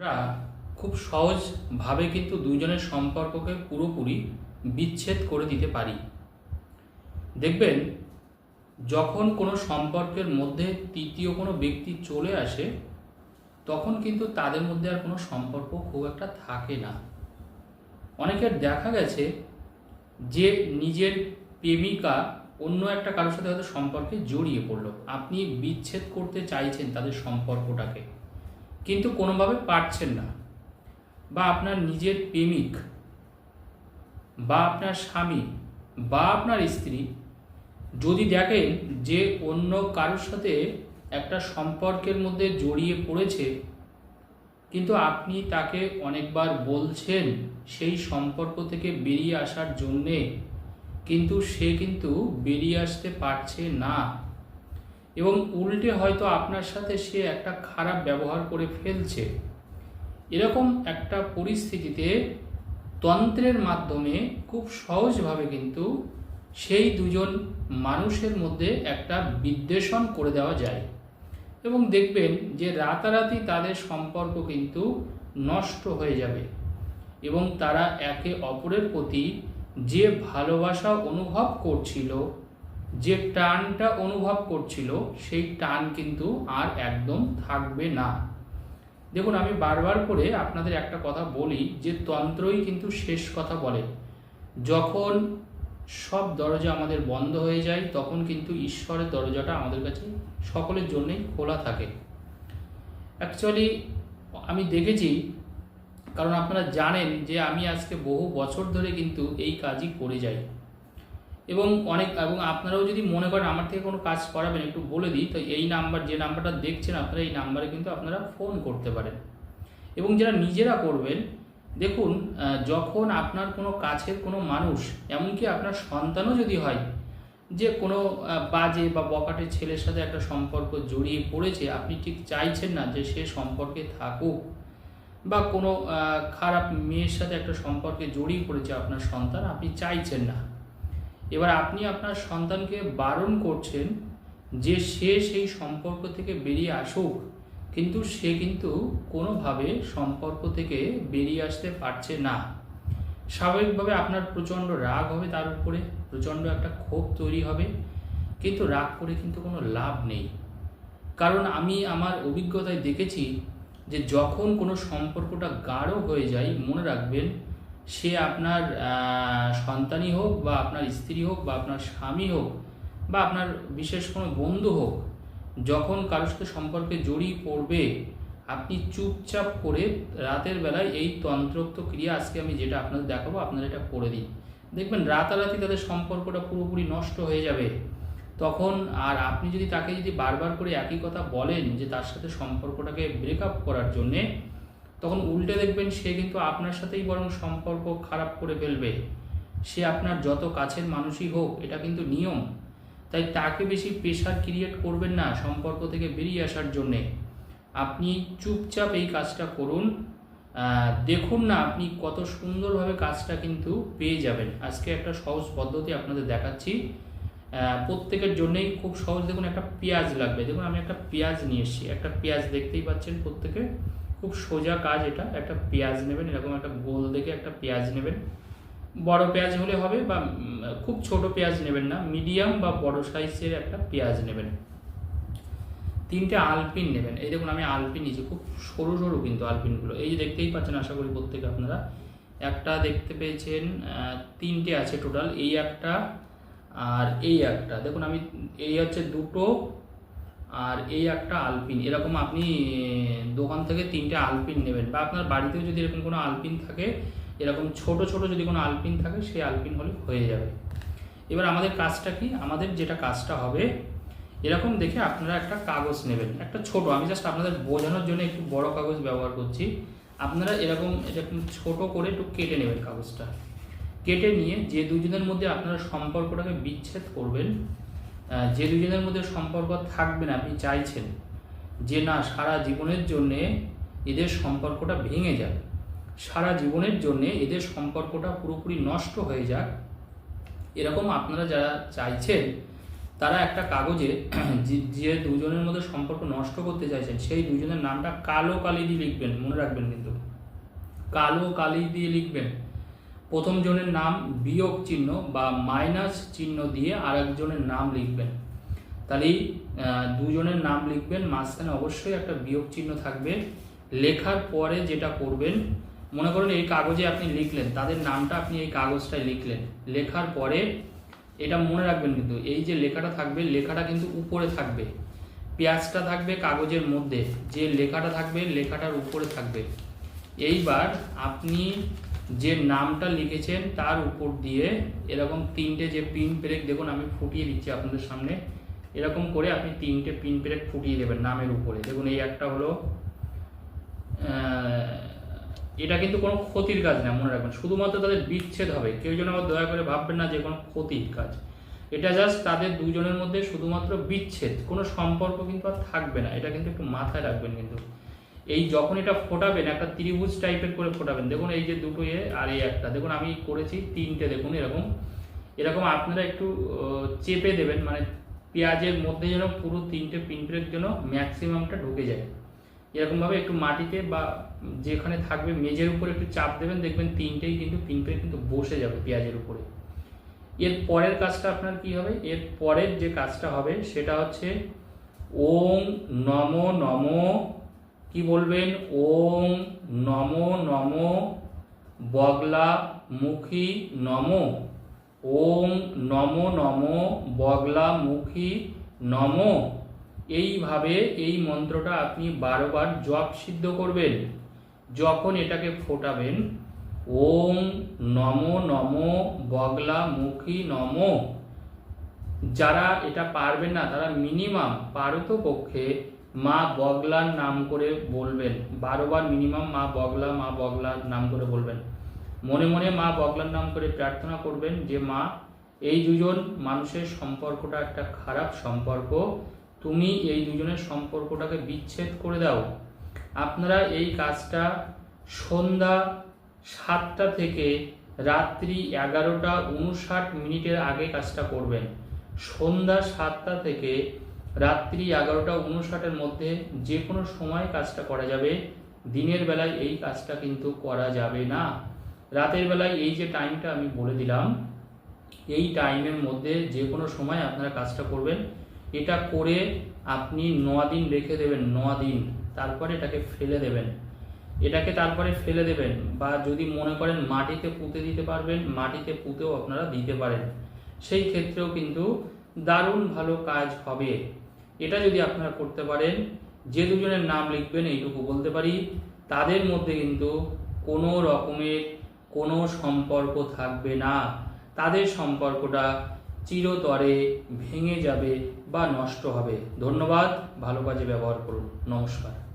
আমরা খুব সহজভাবে কিন্তু দুইজনের সম্পর্ককে পুরোপুরি বিচ্ছেদ করে দিতে পারি। দেখবেন, যখন কোনো সম্পর্কের মধ্যে তৃতীয় কোনো ব্যক্তি চলে আসে, তখন কিন্তু তাদের মধ্যে আর কোনো সম্পর্ক খুব একটা থাকে না। অনেকের দেখা গেছে যে নিজের প্রেমিকা অন্য একটা কারোর সাথে হয়তো সম্পর্কে জড়িয়ে পড়ল। আপনি বিচ্ছেদ করতে চাইছেন তাদের সম্পর্কটাকে। কিন্তু কোনোভাবে পারছেন না। বা আপনার নিজের প্রেমিক, বা আপনার স্বামী, বা আপনার স্ত্রী যদি দেখেন যে অন্য কারোর সাথে একটা সম্পর্কের মধ্যে জড়িয়ে পড়েছে, কিন্তু আপনি তাকে অনেকবার বলছেন সেই সম্পর্ক থেকে বেরিয়ে আসার জন্যে, কিন্তু সে কিন্তু বেরিয়ে আসতে পারছে না। এবং উল্টে হয়তো আপনার সাথে সে একটা খারাপ ব্যবহার করে ফেলছে। এরকম একটা পরিস্থিতিতে তন্ত্রের মাধ্যমে খুব সহজভাবে কিন্তু সেই দুজন মানুষের মধ্যে একটা বিদ্বেষণ করে দেওয়া যায়। এবং দেখবেন যে রাতারাতি তাদের সম্পর্ক কিন্তু নষ্ট হয়ে যাবে এবং তারা একে অপরের প্রতি যে ভালোবাসা অনুভব করছিল যে টানটা অনুভব করছিল, সেই টান কিন্তু আর একদম থাকবে না। দেখুন, আমি বারবার করে আপনাদের একটা কথা বলি, যে তন্ত্রই কিন্তু শেষ কথা বলে। যখন সব দরজা আমাদের বন্ধ হয়ে যায়, তখন কিন্তু ঈশ্বরের দরজাটা আমাদের কাছে সকলের জন্যই খোলা থাকে। অ্যাকচুয়ালি আমি দেখেছি, কারণ আপনারা জানেন যে আমি আজকে বহু বছর ধরে কিন্তু এই কাজই করে যাই। এবং অনেক, এবং আপনারাও যদি মনে করেন আমার থেকে কোনো কাজ করাবেন, একটু বলে দিই, তো এই নাম্বার, যে নাম্বারটা দেখছেন আপনারা, এই নাম্বারে কিন্তু আপনারা ফোন করতে পারেন। এবং যারা নিজেরা করবেন, দেখুন যখন আপনার কোনো কাছের কোনো মানুষ, এমনকি আপনার সন্তানও যদি হয়, যে কোনো বাজে বা বকাটে ছেলের সাথে একটা সম্পর্ক জড়িয়ে পড়েছে, আপনি ঠিক চাইছেন না যে সে সম্পর্কে থাকুক, বা কোনো খারাপ মেয়ের সাথে একটা সম্পর্কে জড়িয়ে পড়েছে আপনার সন্তান, আপনি চাইছেন না। এবার আপনি আপনার সন্তানকে বারণ করছেন যে সে সেই সম্পর্ক থেকে বেরিয়ে আসুক, কিন্তু সে কিন্তু কোনোভাবে সম্পর্ক থেকে বেরিয়ে আসতে পারছে না। স্বাভাবিকভাবে আপনার প্রচণ্ড রাগ হবে তার উপরে, প্রচণ্ড একটা ক্ষোভ তৈরি হবে, কিন্তু রাগ করে কিন্তু কোনো লাভ নেই। কারণ আমি আমার অভিজ্ঞতায় দেখেছি যে যখন কোনো সম্পর্কটা গাঢ় হয়ে যায়, মনে রাখবেন সে আপনার সন্তানই হোক বা আপনার স্ত্রী হোক বা আপনার স্বামী হোক বা আপনার বিশেষ কোনো বন্ধু হোক, যখন কারোর সাথে সম্পর্কে জড়িয়ে পড়বে, আপনি চুপচাপ করে রাতের বেলায় এই তন্ত্রোক্ত ক্রিয়া আজকে আমি যেটা আপনাদের দেখাবো আপনারা এটা করে দিন দেখবেন রাতারাতি তাদের সম্পর্কটা পুরোপুরি নষ্ট হয়ে যাবে। তখন আর আপনি যদি তাকে যদি বারবার করে একই কথা বলেন যে তার সাথে সম্পর্কটাকে ব্রেকআপ করার জন্যে তখন উল্টে দেখবেন সে কিন্তু আপনার সাথেই বরং সম্পর্ক খারাপ করে ফেলবে। সে আপনার যত কাছের মানুষই হোক, এটা কিন্তু নিয়ম। তাই তাকে বেশি প্রেশার ক্রিয়েট করবেন না সম্পর্ক থেকে বেরিয়ে আসার জন্যে। আপনি চুপচাপ এই কাজটা করুন। দেখুন না আপনি কত সুন্দরভাবে কাজটা কিন্তু পেয়ে যাবেন। আজকে একটা সহজ পদ্ধতি আপনাদের দেখাচ্ছি। প্রত্যেকের জন্যেই খুব সহজ। দেখুন একটা পেঁয়াজ লাগবে। দেখুন আমি একটা পেঁয়াজ নিয়ে এসেছি। একটা পেঁয়াজ দেখতেই পাচ্ছেন প্রত্যেকে। খুব সোজা কাজ এটা। একটা পেঁয়াজ নেবেন, এরকম একটা গোল দেখে একটা পেঁয়াজ নেবেন। বড় পেঁয়াজ হলে হবে বা খুব ছোট পেঁয়াজ নেবেন না, মিডিয়াম বা বড় সাইজের একটা পেঁয়াজ নেবেন। তিনটে আলপিন নেবেন। এই দেখুন, আমি আলপিন নিয়েছি, খুব সরু সরু কিন্তু আলপিনগুলো। এই যে দেখতেই পাচ্ছেন, আশা করি প্রত্যেকে আপনারা, একটা দেখতে পেয়েছেন তিনটে আছে টোটাল, এই একটা আর এই একটা। দেখুন, আমি, এই হচ্ছে দুটো আর এই একটা আলপিন, এরকম আপনি দোকান থেকে তিনটে আলপিন নেবেন বা আপনার বাড়িতেও যদি এরকম কোনো আলপিন থাকে, এরকম ছোট ছোট যদি কোনো আলপিন থাকে, সেই আলপিন হলে হয়ে যাবে। এবার আমাদের কাজটা কি? আমাদের যেটা কাজটা হবে, এরকম দেখে আপনারা একটা কাগজ নেবেন, একটা ছোট, আমি জাস্ট আপনাদের বোঝানোর জন্য একটু বড় কাগজ ব্যবহার করছি। আপনারা এরকম এরকম ছোট করে একটু কেটে নেবেন কাগজটা। কেটে নিয়ে যে দুজনের মধ্যে আপনারা সম্পর্কটাকে বিচ্ছেদ করবেন যে দুজনের মধ্যে সম্পর্ক থাকবে না, আপনি চাইছেন যে না, সারা জীবনের জন্যে এদের সম্পর্কটা ভেঙে যাক। সারা জীবনের জন্যে এদের সম্পর্কটা পুরোপুরি নষ্ট হয়ে যাক। এরকম আপনারা যারা চাইছেন, তারা একটা কাগজে যে দুজনের মধ্যে সম্পর্ক নষ্ট করতে চাইছেন, সেই দুজনের নামটা কালো কালি দিয়ে লিখবেন, মনে রাখবেন কিন্তু। কালো কালি দিয়ে লিখবেন। প্রথম জনের নাম বিয়োগ চিহ্ন বা মাইনাস চিহ্ন দিয়ে আরেকজনের নাম লিখবেন। তাহলে দুজনের নাম লিখবেন, মাঝখানে অবশ্যই একটা বিয়োগ চিহ্ন থাকবে। লেখার পরে যেটা করবেন, মনে করুন এই কাগজে আপনি লিখলেন, তাদের নামটা আপনি এই কাগজটায় লিখলেন। লেখার পরে এটা মনে রাখবেন কিন্তু, এই যে লেখাটা থাকবে, লেখাটা কিন্তু উপরে থাকবে। পেঁয়াজটা থাকবে কাগজের মধ্যে, যে লেখাটা থাকবে, লেখাটার উপরে থাকবে। এইবার আপনি যে নামটা লিখেছেন তার উপর দিয়ে এরকম তিনটে যে পিন ব্রেক দেখুন আমি ফুটিয়ে দিচ্ছি আপনাদের সামনে, এরকম করে আপনি তিনটে পিন ব্রেক ফুটিয়ে দেবেন নামের উপরে। দেখুন, এই একটা হলো এটা কিন্তু কোনো ক্ষতির কাজ না, মনে রাখবেন। শুধুমাত্র তাদের বিচ্ছেদ হবে। কেউ যেন আবার দয়া করে ভাববেন না যে কোনো ক্ষতির কাজ। এটা জাস্ট তাদের দুজনের মধ্যে শুধুমাত্র বিচ্ছেদ, কোনো সম্পর্ক কিন্তু আর থাকবে না। এটা কিন্তু একটু মাথায় রাখবেন কিন্তু। এই যখন এটা ফোটাবেন, একটা ত্রিভুজ টাইপের করে ফোটাবেন, দেখুন এই যে দুটো এ আর এই একটা, দেখুন আমি করেছি তিনটে, দেখুন এরকম এরকম আপনারা একটু চেপে দেবেন মানে পেঁয়াজের মধ্যে যেন পুরো তিনটে পিনপ্রেক যেন ম্যাক্সিমামটা ঢুকে যায়। এরকমভাবে একটু মাটিতে বা যেখানে থাকবে মেজের উপরে একটু চাপ দেবেন, দেখবেন তিনটেই কিন্তু পিনপ্রেক কিন্তু বসে যাবে পেঁয়াজের উপরে। এর পরের কাজটা আপনার কি হবে? এর পরের যে কাজটা হবে, সেটা হচ্ছে ওম নম নম কি বলবেন? ওম নম নম বগলা মুখী নম। ওম নম নম বগলা মুখী নম। এইভাবে এই মন্ত্রটা আপনি বারবার জপ সিদ্ধ করবেন। যখন এটাকে ফোটাবেন, ওম নম নম বগলা মুখী নম। যারা এটা পারবেন না, তারা মিনিমাম পারত পক্ষে মা বগলার নাম করে বলবেন। বারোবার মিনিমাম মা বগলা, মা বগলার নাম করে বলবেন। মনে মনে মা বগলার নাম করে প্রার্থনা করবেন যে, মা, এই দুজন মানুষের সম্পর্কটা একটা খারাপ সম্পর্ক। তুমি এই দুজনের সম্পর্কটাকে বিচ্ছেদ করে দাও। আপনারা এই কাজটা সন্ধ্যা সাতটা থেকে রাত্রি এগারোটা উনষাট মিনিটের আগে কাজটা করবেন। সন্ধ্যা সাতটা থেকে রাত্রি এগারোটা উনষাটের মধ্যে যে কোনো সময় কাজটা করা যাবে। দিনের বেলায় এই কাজটা কিন্তু করা যাবে না। রাতের বেলায় এই যে টাইমটা আমি বলে দিলাম, এই টাইমের মধ্যে যে কোনো সময় আপনারা কাজটা করবেন। এটা করে আপনি ন দিন রেখে দেবেন ন দিন। তারপরে এটাকে ফেলে দেবেন। এটাকে তারপরে ফেলে দেবেন বা যদি মনে করেন মাটিতে পুঁতে দিতে পারবেন, মাটিতে পুঁতেও আপনারা দিতে পারেন। সেই ক্ষেত্রেও কিন্তু দারুণ ভালো কাজ হবে। এটা যদি আপনারা করতে পারেন, যে দুজনের নাম লিখবেন, এইটুকু বলতে পারি, তাদের মধ্যে কিন্তু কোনো রকমের কোনো সম্পর্ক থাকবে না। তাদের সম্পর্কটা চিরতরে ভেঙে যাবে বা নষ্ট হবে। ধন্যবাদ, ভালো কাজে ব্যবহার করুন। নমস্কার।